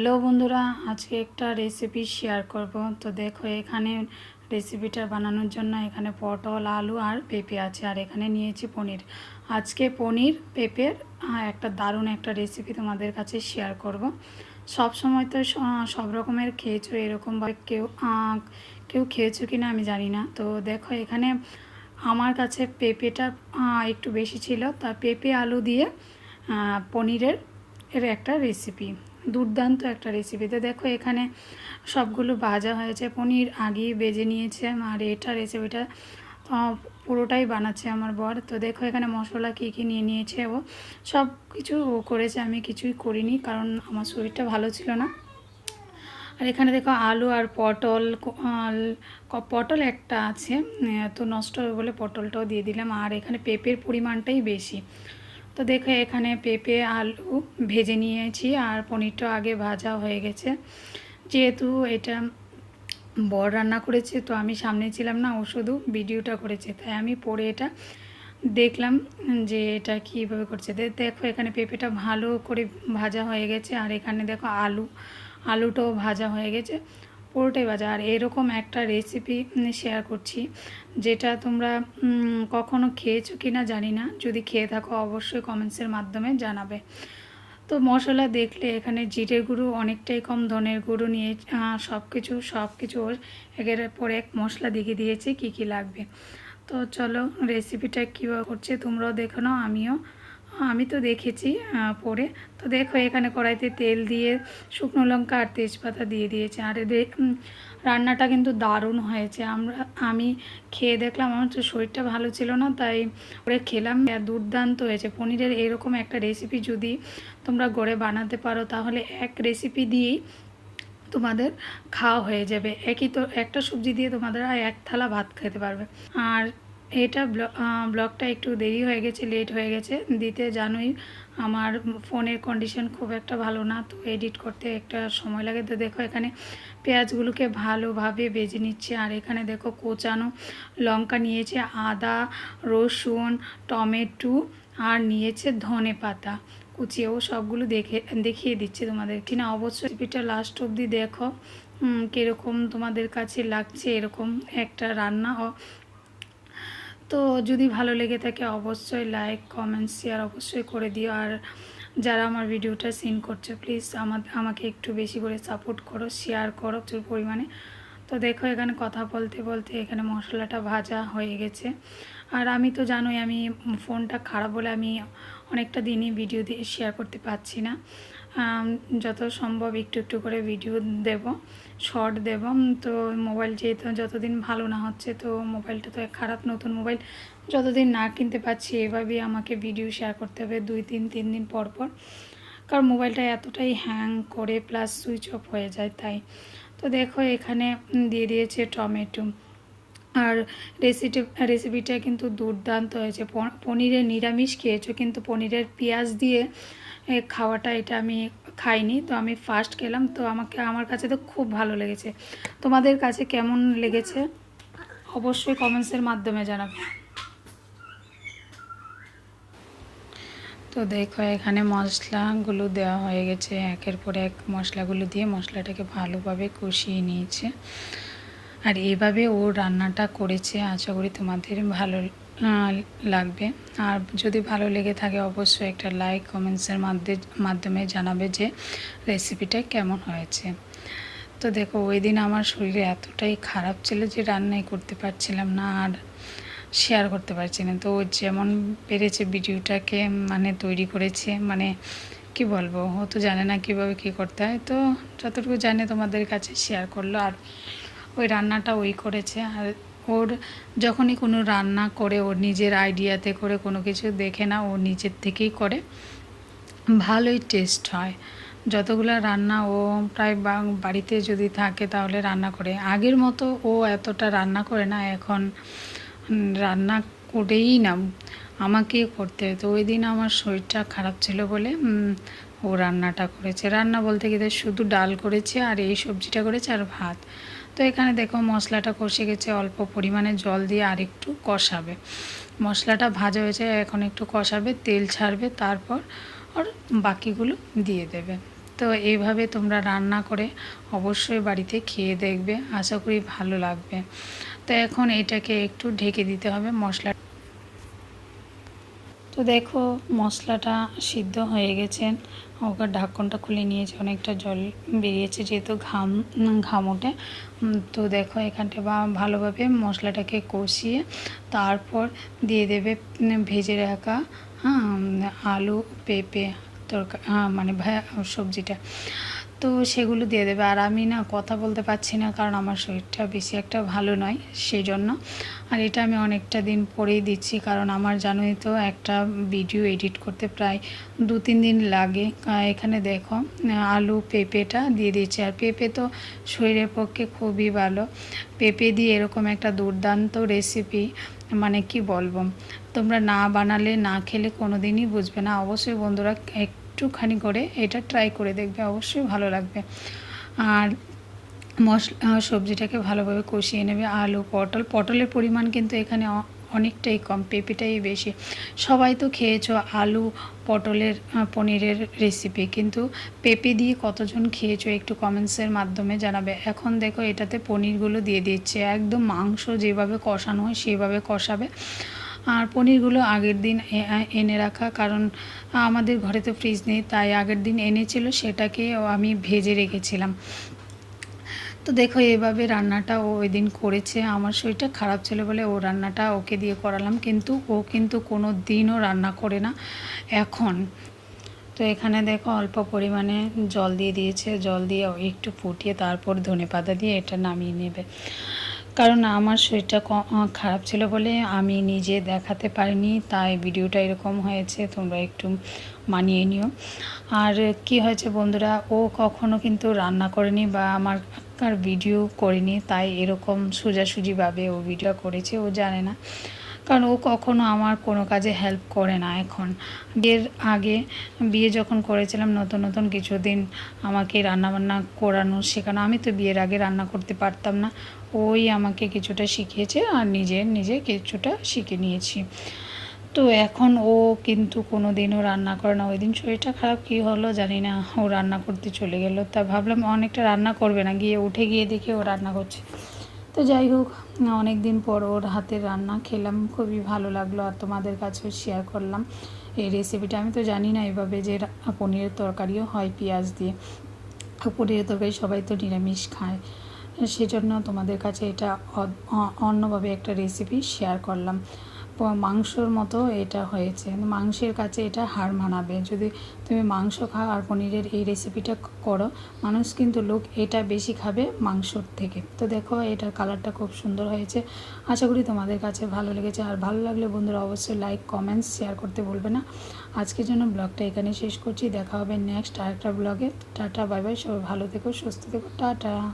Hello বন্ধুরা, আজকে একটা রেসিপি শেয়ার করব। তো দেখো, এখানে রেসিপিটা বানানোর জন্য এখানে পটল, আলু আর পেঁপে আছে, আর এখানে নিয়েছি পনির। আজকে পনির পেঁপের একটা দারুণ একটা রেসিপি তোমাদের কাছে শেয়ার করব। সব সময় তো সব রকমের খেয়েছো এরকমভাবে কেউ কেউ খেয়েছো কি না আমি জানি না। তো দেখো, এখানে আমার কাছে পেঁপেটা একটু বেশি ছিল। তা পেঁপে, আলু দিয়ে পনিরের এর একটা রেসিপি দুর্দান্ত একটা রেসিপিতে দেখো, এখানে সবগুলো ভাজা হয়েছে, পনির আগেই বেজে নিয়েছে, আর এটা রেসিপিটা পুরোটাই বানাচ্ছে আমার বর। তো দেখো, এখানে মশলা কী কী নিয়ে নিয়েছে ও। সব কিছু ও করেছে, আমি কিছুই করিনি, কারণ আমার শরীরটা ভালো ছিল না। আর এখানে দেখো, আলু আর পটল পটল একটা আছে তো নষ্ট হবে বলে পটলটাও দিয়ে দিলাম। আর এখানে পেঁপের পরিমাণটাই বেশি। তো দেখো, এখানে পেঁপে, আলু ভেজে নিয়েছি আর পনিরটা আগে ভাজা হয়ে গেছে। যেহেতু এটা বড় রান্না করেছে, তো আমি সামনে ছিলাম না, ও শুধু ভিডিওটা করেছে। তাই আমি পরে এটা দেখলাম যে এটা কীভাবে করছে। দেখো, এখানে পেঁপেটা ভালো করে ভাজা হয়ে গেছে। আর এখানে দেখো আলু, আলুটাও ভাজা হয়ে গেছে। পুরোটাই ভাজা আর এরকম একটা রেসিপি শেয়ার করছি, যেটা তোমরা কখনো খেয়েছো কি না জানি না। যদি খেয়ে থাকো, অবশ্যই কমেন্টসের মাধ্যমে জানাবে। তো মশলা দেখলে এখানে জিরের গুঁড়ো অনেকটাই কম, ধনের গুঁড়ো নিয়ে সব কিছু সব কিছু একের পর এক মশলা দেখিয়ে দিয়েছি, কি কি লাগবে। তো চলো রেসিপিটা কীভাবে করছে তোমরাও দেখো নাও, আমিও আমি তো দেখেছি পরে। তো দেখো, এখানে কড়াইতে তেল দিয়ে শুকনো লঙ্কা আর তেজপাতা দিয়ে দিয়েছে। আর এদের রান্নাটা কিন্তু দারুণ হয়েছে। আমরা, আমি খেয়ে দেখলাম, আমার তো শরীরটা ভালো ছিল না, তাই করে খেলাম। দুর্দান্ত হয়েছে। পনিরের এরকম একটা রেসিপি যদি তোমরা গড়ে বানাতে পারো, তাহলে এক রেসিপি দিয়েই তোমাদের খাওয়া হয়ে যাবে। একই তো, একটা সবজি দিয়ে তোমাদের এক থালা ভাত খেতে পারবে। আর এটা ব্লগটা একটু দেরি হয়ে গেছে, লেট হয়ে গেছে। দিতে জানোই আমার ফোনের কন্ডিশন খুব একটা ভালো না, তো এডিট করতে একটা সময় লাগে। তো দেখো এখানে পেঁয়াজগুলোকে ভালোভাবে বেজে নিচ্ছে। আর এখানে দেখো কোচানো লঙ্কা নিয়েছে, আদা, রসুন, টমেটো আর নিয়েছে ধনে পাতা। কুচিয়েও সবগুলো দেখে, দেখিয়ে দিচ্ছে তোমাদের কিনা অবশ্যই রেসিপিটা লাস্ট অবধি দেখো। কীরকম তোমাদের কাছে লাগছে এরকম একটা রান্না। তো যদি ভালো লেগে থাকে অবশ্যই লাইক কমেন্ট শেয়ার অবশ্যই করে দিও। আর যারা আমার ভিডিওটা সিন করছে প্লিজ আমার আমাকে একটু বেশি করে সাপোর্ট করো শেয়ার করো প্রচুর পরিমাণে। তো দেখো এখানে কথা বলতে বলতে এখানে মশলাটা ভাজা হয়ে গেছে। আর আমি তো জানোই আমি ফোনটা খারাপ বলে আমি অনেকটা দিনই ভিডিও দিয়ে শেয়ার করতে পারছি না। যত সম্ভব একটু একটু করে ভিডিও দেব শর্ট দেব। তো মোবাইল যেহেতু যতদিন ভালো না হচ্ছে, তো মোবাইলটা তো খারাপ নতুন মোবাইল যতদিন না কিনতে পারছি, এভাবেই আমাকে ভিডিও শেয়ার করতে হবে দুই তিন তিন দিন পর পর। কারণ মোবাইলটা এতটাই হ্যাং করে প্লাস সুইচ অফ হয়ে যায় তাই। তো দেখো এখানে দিয়ে দিয়েছে টমেটো। আর রেসিপি রেসিপিটা কিন্তু দুর্দান্ত হয়েছে। পনিরের নিরামিষ খেয়েছো, কিন্তু পনিরের পেঁয়াজ দিয়ে খাওয়াটা এটা আমি খাইনি, তো আমি ফার্স্ট খেলাম, তো আমাকে, আমার কাছে তো খুব ভালো লেগেছে। তোমাদের কাছে কেমন লেগেছে? অবশ্যই কমেন্টসের মাধ্যমে জানাবে। তো দেখো, এখানে মশলাগুলো দেওয়া হয়ে গেছে। একের পর এক মশলাগুলো দিয়ে মশলাটাকে ভালোভাবে কষিয়ে নিয়েছে। আর এভাবে ও রান্নাটা করেছে, আশা করি তোমাদের ভালো লাগবে। আর যদি ভালো লেগে থাকে অবশ্যই একটা লাইক কমেন্টসের মাধ্যমে মাধ্যমে জানাবে যে রেসিপিটা কেমন হয়েছে। তো দেখো, ওই দিন আমার শরীরে এতটাই খারাপ ছিল যে রান্নাই করতে পারছিলাম না আর শেয়ার করতে পারছি না। তো যেমন পেরেছে ভিডিওটাকে মানে তৈরি করেছে মানে কি বলব, ও তো জানে না কীভাবে কি করতে হয়। তো যতটুকু জানে তোমাদের কাছে শেয়ার করল। আর ওই রান্নাটা ওই করেছে। আর ওর যখনই কোনো রান্না করে ওর নিজের আইডিয়াতে করে কোনো কিছু দেখে না, ও নিজের থেকেই করে। ভালোই টেস্ট হয়। যতগুলো রান্না ও প্রায় বাড়িতে যদি থাকে তাহলে রান্না করে। আগের মতো ও এতটা রান্না করে না, এখন রান্না করেই না, আমাকে করতে। হয় তো ওই দিন আমার শরীরটা খারাপ ছিল বলে ও রান্নাটা করেছে। রান্না বলতে গেলে শুধু ডাল করেছে আর এই সবজিটা করেছে আর ভাত। তো এখানে দেখো মশলাটা কষে গেছে, অল্প পরিমাণে জল দিয়ে আর একটু কষাবে। মশলাটা ভাজা হয়েছে, এখন একটু কষাবে, তেল ছাড়বে, তারপর আর বাকিগুলো দিয়ে দেবে। তো এইভাবে তোমরা রান্না করে অবশ্যই বাড়িতে খেয়ে দেখবে, আশা করি ভালো লাগবে। তো এখন এটাকে একটু ঢেকে দিতে হবে মশলা তো দেখো মশলাটা সিদ্ধ হয়ে গেছে। ওকে ঢাকনটা খুলে নিয়েছে অনেকটা জল বেরিয়েছে যেহেতু ঘাম ঘাম ওঠে। তো দেখো এখানটা বা ভালোভাবে মশলাটাকে কষিয়ে তারপর দিয়ে দেবে ভেজে রাখা হ্যাঁ আলু পেঁপে তরকা হ্যাঁ, মানে সবজিটা। তো সেগুলো দিয়ে দেবে। আর আমি না কথা বলতে পারছি না, কারণ আমার শরীরটা বেশি একটা ভালো নয় সেই জন্য আর এটা আমি অনেকটা দিন পরেই দিচ্ছি, কারণ আমার জানোই তো একটা ভিডিও এডিট করতে প্রায় দু তিন দিন লাগে। এখানে দেখো আলু পেঁপেটা দিয়ে দিচ্ছি আর পেঁপে তো শরীরের পক্ষে খুবই ভালো। পেঁপে দিয়ে এরকম একটা দুর্দান্ত রেসিপি মানে কি বলব? তোমরা না বানালে, না খেলে কোনো দিনই বুঝবে না। অবশ্যই বন্ধুরা একটুখানি করে এটা ট্রাই করে দেখবে, অবশ্যই ভালো লাগবে। আর মশলা সবজিটাকে ভালোভাবে কষিয়ে নেবে। আলু, পটল, পটলের পরিমাণ কিন্তু এখানে অনেকটাই কম, পেঁপেটাই বেশি। সবাই তো খেয়েছো আলু, পটলের পনিরের রেসিপি কিন্তু পেঁপে দিয়ে কতজন খেয়েছো একটু কমেন্টসের মাধ্যমে জানাবে। এখন দেখো এটাতে পনিরগুলো দিয়ে দিচ্ছে। একদম মাংস যেভাবে কষানো হয়, সেভাবে কষাবে। আর পনিরগুলো আগের দিন এনে রাখা, কারণ আমাদের ঘরে তো ফ্রিজ নেই, তাই আগের দিন এনেছিল, সেটাকে আমি ভেজে রেখেছিলাম। তো দেখো, এভাবে রান্নাটা ও ওই দিন করেছে। আমার শরীরটা খারাপ ছিল বলে ও রান্নাটা ওকে দিয়ে করালাম, কিন্তু ও কিন্তু কোনো দিনও রান্না করে না, এখন। তো এখানে দেখো, অল্প পরিমাণে জল দিয়ে দিয়েছে, জল দিয়ে একটু ফুটিয়ে তারপর ধনে পাতা দিয়ে এটা নামিয়ে নেবে। কারণ আমার শরীরটা খারাপ ছিল বলে আমি নিজে দেখাতে পারিনি, তাই ভিডিওটা এরকম হয়েছে, তোমরা একটু মানিয়ে নিও। আর কি হয়েছে বন্ধুরা, ও কখনো কিন্তু রান্না করেনি বা আমার ভিডিও করেনি, তাই এরকম সোজাসুজিভাবে ও ভিডিও করেছে, ও জানে না। কারণ ও কখনো আমার কোনো কাজে হেল্প করে না এখন। বিয়ের আগে বিয়ে যখন করেছিলাম, নতুন নতুন কিছুদিন আমাকে রান্নাবান্না করানো শেখানো, আমি তো বিয়ের আগে রান্না করতে পারতাম না। ওই আমাকে কিছুটা শিখিয়েছে আর নিজে নিজে কিছুটা শিখে নিয়েছি। তো এখন ও কিন্তু কোনো দিনও রান্না করে না। ওই দিন শরীরটা খারাপ, কী হলো জানি না। ও রান্না করতে চলে গেল। তা ভাবলাম অনেকটা রান্না করবে না। গিয়ে উঠে গিয়ে দেখে ও রান্না করছে। তো যাই হোক অনেক দিন পর ওর হাতের রান্না খেলাম, খুবই ভালো লাগল আর তোমাদের কাছেও শেয়ার করলাম। এই রেসিপিটা আমি তো জানি না এভাবে যে পনিরের তরকারিও হয় পেঁয়াজ দিয়ে। পনিরের তরকারি সবাই তো নিরামিষ খায়। সেজন্য তোমাদের কাছে এটা অন্যভাবে একটা রেসিপি শেয়ার করলাম। মাংসর মতো এটা হয়েছে। মাংসের কাছে এটা হার মানাবে। যদি তুমি মাংস খাও আর পনিরের এই রেসিপিটা করো, মানুষ কিন্তু লোক এটা বেশি খাবে মাংসর থেকে। তো দেখো, এটার কালারটা খুব সুন্দর হয়েছে। আশা করি তোমাদের কাছে ভালো লেগেছে। আর ভালো লাগলে বন্ধুরা অবশ্যই লাইক কমেন্টস শেয়ার করতে বলবে না। আজকের জন্য ব্লগটা এখানে শেষ করছি। দেখা হবে নেক্সট আরেকটা ব্লগে। টাটা বাই বাই সবাই ভালো থেকো, সুস্থ থেকো। টাটা।